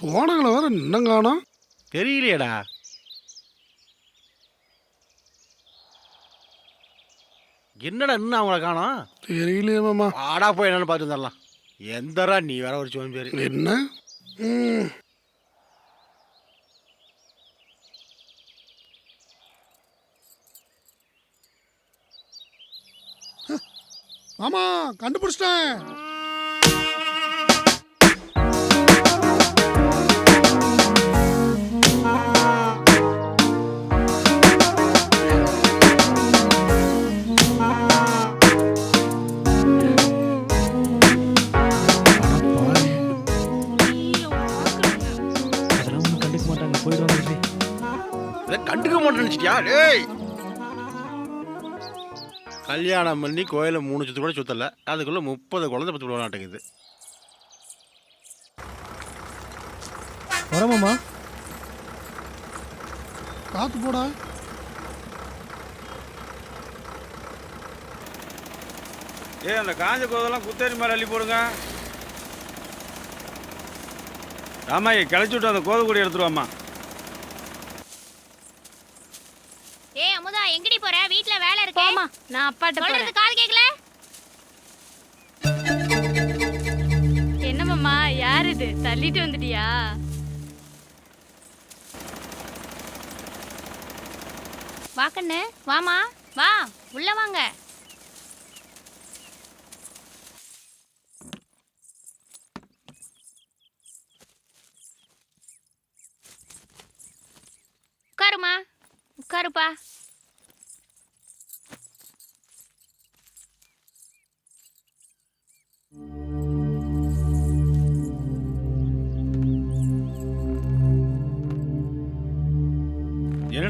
போனங்களை வேற காணோம் தெரியலையேடா. என்னடா இன்னும் அவங்கள காணோம்? தெரியலையே மாமா. ஆடா போய் என்னன்னு பார்த்து வந்துடலாம் எந்தரா நீ வேற ஒரு சிவன் பேரு. என்ன? ம், மாமா கண்டுபிடிச்சிட்டேன். கண்டுக்க மாட்டேன்னு நினைச்சிட்டியா? டேய்! கல்யாணம் பண்ணி கோயில மூணு சுத்து கூட சுத்தல. அதுக்குள்ள முப்பது குழந்தை பத்து விட மாட்டேங்குது வரமாமா காத்து போடா. ஏ அந்த காஞ்ச கோதெல்லாம் குத்தேரி மேலே அள்ளி போடுங்க. ஆமா கிளச்சி விட்டு அந்த கோதை கூடி எடுத்துருவாம்மா ஏய் அமுதா எங்கடி போற? வீட்ல வேலை இருக்கு. போமா நான் அப்பாட்ட சொல்றது காது கேக்கல? என்ன மாமா யார் இது? தள்ளிட்டு வந்துட்டியா? வா கண்ணு வாமா வா உள்ள வாங்க. உட்காருமா உட்காருப்பா.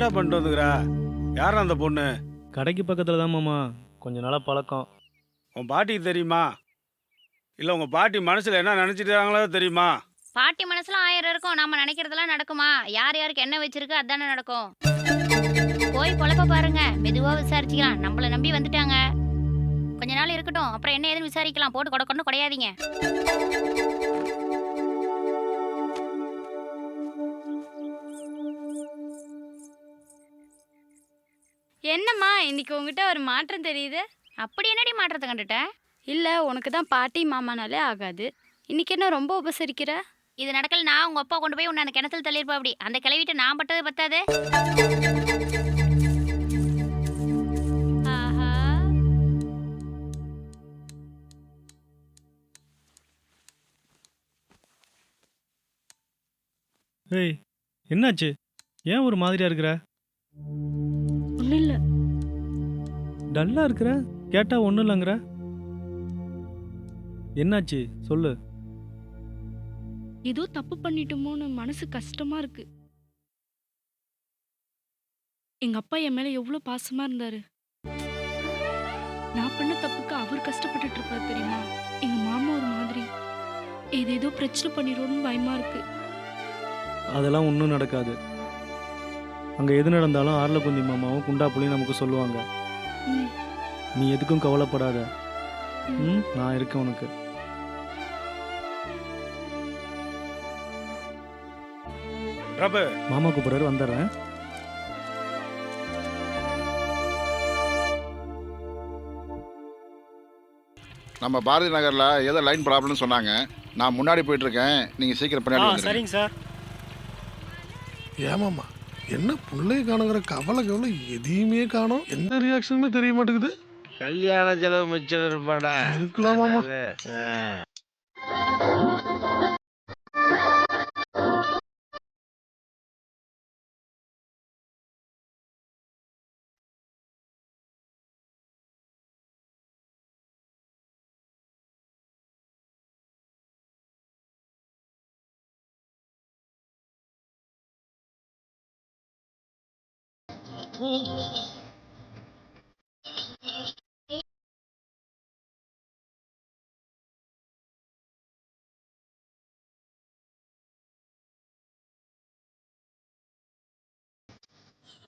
என்னடா பண்ணிட்டு வந்துக்கிறா யார் அந்த பொண்ணு? கடைக்கு பக்கத்தில் தான் மாமா. கொஞ்ச நாளாக பழக்கம். உன் பாட்டிக்கு தெரியுமா? இல்லை உங்கள் பாட்டி மனசில் என்ன நினச்சிட்டாங்களோ தெரியுமா? பாட்டி மனசுல ஆயிரம் இருக்கும். நாம நினைக்கிறதெல்லாம் நடக்குமா? யார் யாருக்கு என்ன வச்சிருக்கு அதானே நடக்கும். போய் பொழப்ப பாருங்க. மெதுவா விசாரிச்சுக்கலாம். நம்மள நம்பி வந்துட்டாங்க. கொஞ்ச நாள் இருக்கட்டும். அப்புறம் என்ன ஏதுன்னு விசாரிக்கலாம். போட்டு கொட கொண்டு குடையாதீங்க. என்னம்மா இன்னைக்கு உங்ககிட்ட ஒரு மாற்றம் தெரியுது? அப்படி என்னடி மாற்றத்தை கண்டுட்ட? இல்ல உனக்கு தான் பாட்டி மாமானாலே ஆகாது. இன்னைக்கு என்ன ரொம்ப உபசரிக்கிற? இது நடக்கல நான் உங்க அப்பா கொண்டு போய் உன்னை அந்த கிணத்துல தள்ளியிருப்பா அப்படி அந்த கிளவிட்ட நான் பட்டது பத்தாது. ஆஹா. ஏய் என்னாச்சு? ஏன் ஒரு மாதிரியா இருக்கிற? ஒன்றும் இல்லை டல்லா இருக்கிற? கேட்டா ஒன்றும் இல்லைங்கிற. என்னாச்சு? சொல்லு. ஏதோ தப்பு பண்ணிட்டோமோன்னு மனசு கஷ்டமா இருக்கு. எங்க அப்பா என் மேல எவ்வளவு பாசமா இருந்தாரு. நான் பண்ண தப்புக்கு அவர் கஷ்டப்பட்டுட்டு இருப்பாரு தெரியுமா? எங்க மாமா ஒரு மாதிரி. ஏதேதோ பிரச்சனை பண்ணிடுவோம்னு பயமா இருக்கு. அதெல்லாம் ஒன்றும் நடக்காது. அங்கே எது நடந்தாலும் ஆர்லகுந்தி மாமாவும் குண்டா புள்ளியும் நமக்கு சொல்லுவாங்க. நீ எதுக்கும் கவலைப்படாத. ம் நான் இருக்கேன் உனக்கு. பிரபு. மாமா கூப்பிட்றாரு வந்துடுறேன். நம்ம பாரதி நகரில் ஏதோ லைன் ப்ராப்ளம்னு சொன்னாங்க. நான் முன்னாடி போயிட்டு இருக்கேன். நீங்கள் சீக்கிரம் பின்னாடி. சரிங்க சார். ஏமாமா என்ன பிள்ளைய காணுங்கிற கவலை கவலை எதையுமே காணோம். எந்த ரியாக்ஷனுமே தெரிய மாட்டேங்குது. கல்யாண செலவு மிச்சம் இருப்பாடா. இருக்கலாம்